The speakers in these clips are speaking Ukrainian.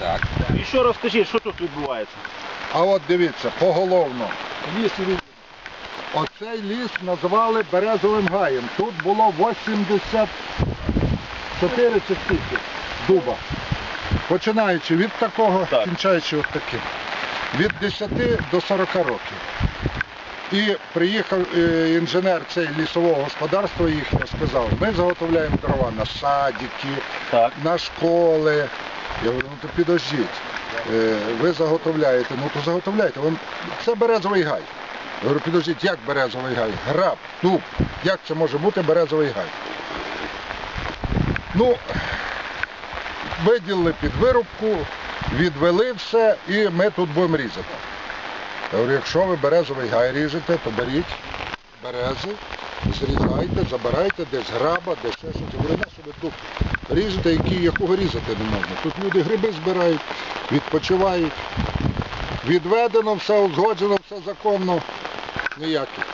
Так. І що розкажіть, що тут відбувається? А от дивіться, поголовно. Ліс від... Оцей ліс назвали Березовим гаєм. Тут було 84 чи скільки дуба. Починаючи від такого, Так. кінчаючи от таким. Від 10 до 40 років. І приїхав е, інженер цей лісового господарства їхнього, сказав, ми заготовляємо дрова на садики, Так. на школи. Я говорю, ну то підождіть. Е, Ви заготовляєте, ну то заготовляйте. Вон, це березовий гай. Я говорю, підождіть, як березовий гай? Граб, дуб. Як це може бути березовий гай? Ну, виділили під вирубку, відвели все і ми тут будемо різати. Я говорю, якщо ви березовий гай ріжете, то беріть берези, зрізайте, забирайте десь граба, десь ще щось. Я говорю, на ви тут ріжете, які, якого різати не можна. Тут люди гриби збирають, відпочивають. Відведено, все узгоджено, все законно. Ніяких.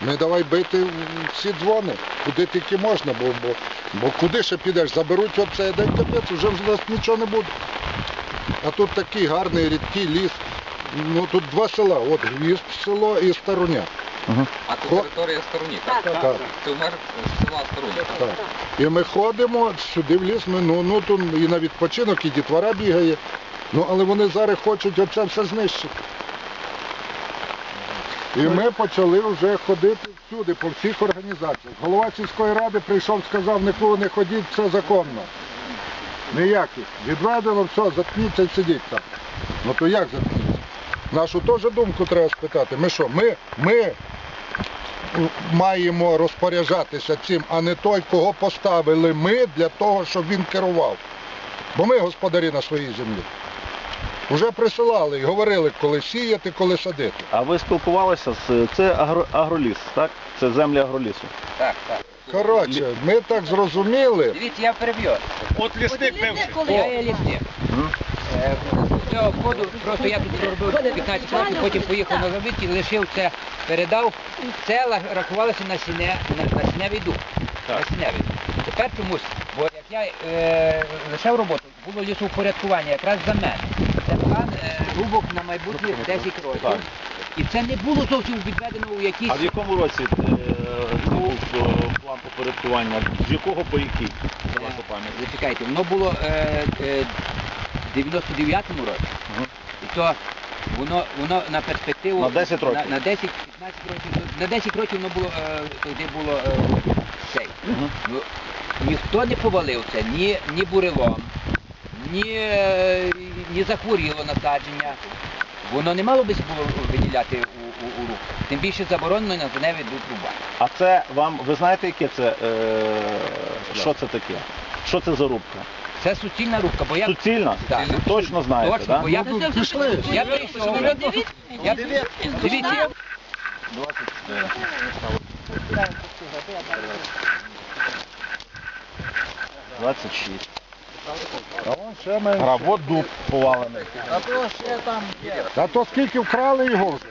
Не давай бити всі дзвони, куди тільки можна, бо, бо, бо куди ще підеш, заберуть оце, день капець, вже в нас нічого не буде. А тут такий гарний рідкий ліс. Ну тут два села, от Гвізд село і А тут територія стороні, так? Так. Це в межах села стороні. Так. І ми ходимо сюди в ліс, ми, ну, ну тут і на відпочинок, і дітвора бігає. Ну, але вони зараз хочуть оце все знищити. І ми почали вже ходити всюди, по всіх організаціях. Голова сільської ради прийшов, сказав, ніколи не ходіть, це законно. Ніяких. Відведено, все, заткніться і сидіть там. Ну то як заткніться? Нашу теж думку треба спитати. Ми що, ми, ми маємо розпоряджатися цим, а не той, кого поставили ми для того, щоб він керував. Бо ми господарі на своїй землі. Уже присилали і говорили, коли сіяти, коли садити. А ви спілкувалися з це агро, агроліс, так? Це землі агролісу. Так, так. Коротше, ми так зрозуміли. Дивіться, я переб'ю. От лісник Я є лісник. Е, З цього ходу просто я тут проробив 15 років, потім поїхав на заробітки, лишив це, передав. Це рахувалося на сіне, на, на сіневий. Так. На сіневий. Тепер чомусь, бо як я е, лишав роботу, було лісовпорядкування якраз за мене. Це план е, дубок на майбутнє 10 років. Так. І це не було зовсім відведено у якісь... А в якому році е, був е, план упорядкування? З якого по який? За вашу пам'ять? Зачекайте, воно було е, е, 99-му році. Мгм. І то воно, воно на перспективу... На 10 років. На, на 10-15 років. На 10 років воно було, е, тоді було е, цей. Ну, ніхто не повалив це, ні, ні бурелом, ні, е, ні захворіло насадження. Воно не мало би було виділяти у, у, у рух. Тим більше заборонено на заневі до труба. А це вам, ви знаєте, яке це, е, що це таке? Що це за рубка? Це суцільна рубка, бо я... Суцільна? Так. Ви точно знаєте, Точно, так? бо я Ну, тут пішли. Я прийшов. Я, дивіться, 26. А вон ще менше. А от дуб повалений. Та то скільки вкрали його вже?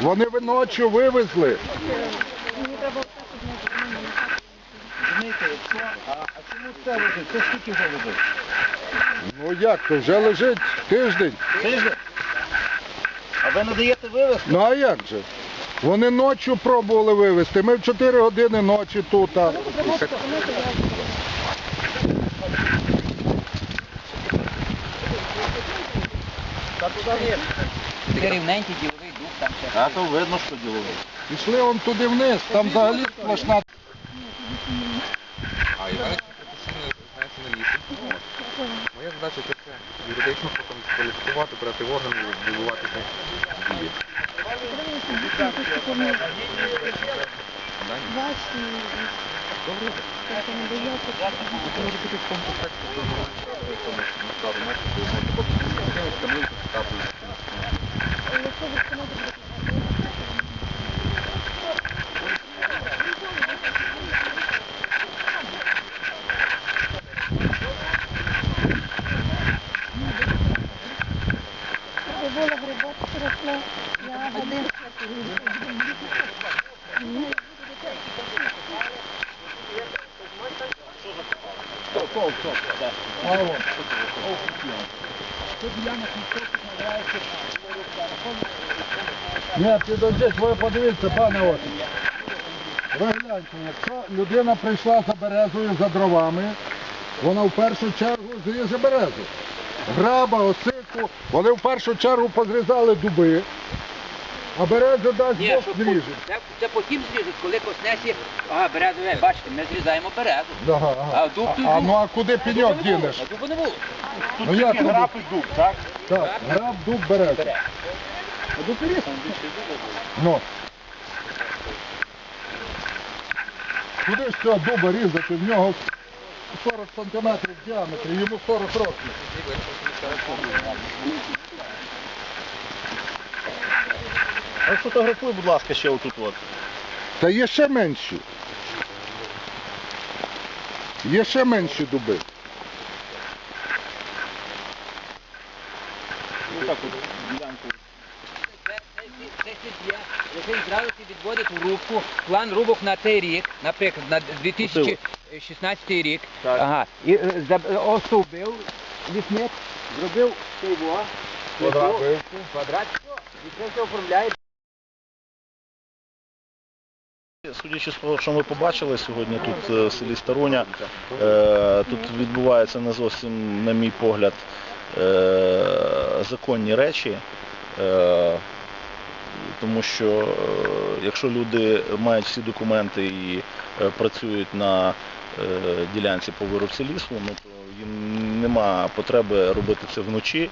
Вони ночі вивезли. А чому це лежить? Це скільки вже лежить? Ну як то, вже лежить тиждень. Тиждень? А ви не даєте вивезти? Ну а як же? Вони ночі пробували вивезти. Ми в 4 години ночі тут. А... Такий рівненький діловий дух там ще. А то видно, що діловий. Пішли он туди вниз, там взагалі сплошна. Задача це юридично потім скваліфікувати, брати в органи, відбуватися дії. Може бути в тому контексті, що ми на стару мету, може бути камінь, капли. Була грибочки росли, ягоди. А, вон. Тут ділянок ніхто тут називається Ні, підождіть, ви подивіться, пане Осип. Ви якщо людина прийшла за березою, за дровами, вона в першу чергу зріже березу. Граба, осику, вони в першу чергу позрізали дуби, а березу дасть Ні, Бог зріже. це, це потім зріжуть, коли коснесі, ага, березу, е, бачите, ми зрізаємо березу. Ага, ага. А дуб тут а, дуб. ну а куди пеньок дубу не було, дінеш? А дубу не було. Тут Ну, як тільки граб і дуб, так? Так, граб, дуб, береза. Бере. А дуб. Ну. Куди ж цього дуба різати? В нього 40 сантиметрів в діаметрі, йому 40 років. А сфотографуй, будь ласка, ще отут от. Та є ще менші. Є ще менші дуби. Ну, так от, ділянку. Це, є, який зразу відводить у рубку, план рубок на цей рік, наприклад, на 2016 рік. Так. Ага. І е, заб- остовбив лісник, зробив цього, Квадрат. квадрат, все, і це все оформляє. Судячи з того, що ми побачили сьогодні тут е, в селі Старуня, е, тут відбуваються не зовсім, на мій погляд, е, законні речі. Тому що якщо люди мають всі документи і працюють на ділянці по вирубці лісу, ну, то їм нема потреби робити це вночі,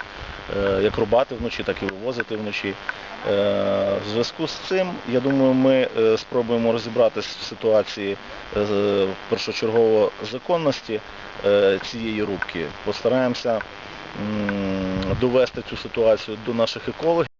як рубати вночі, так і вивозити вночі. Е, В зв'язку з цим, я думаю, ми е, спробуємо розібратися в ситуації е, першочергово законності е, цієї рубки. Постараємося довести цю ситуацію до наших екологів.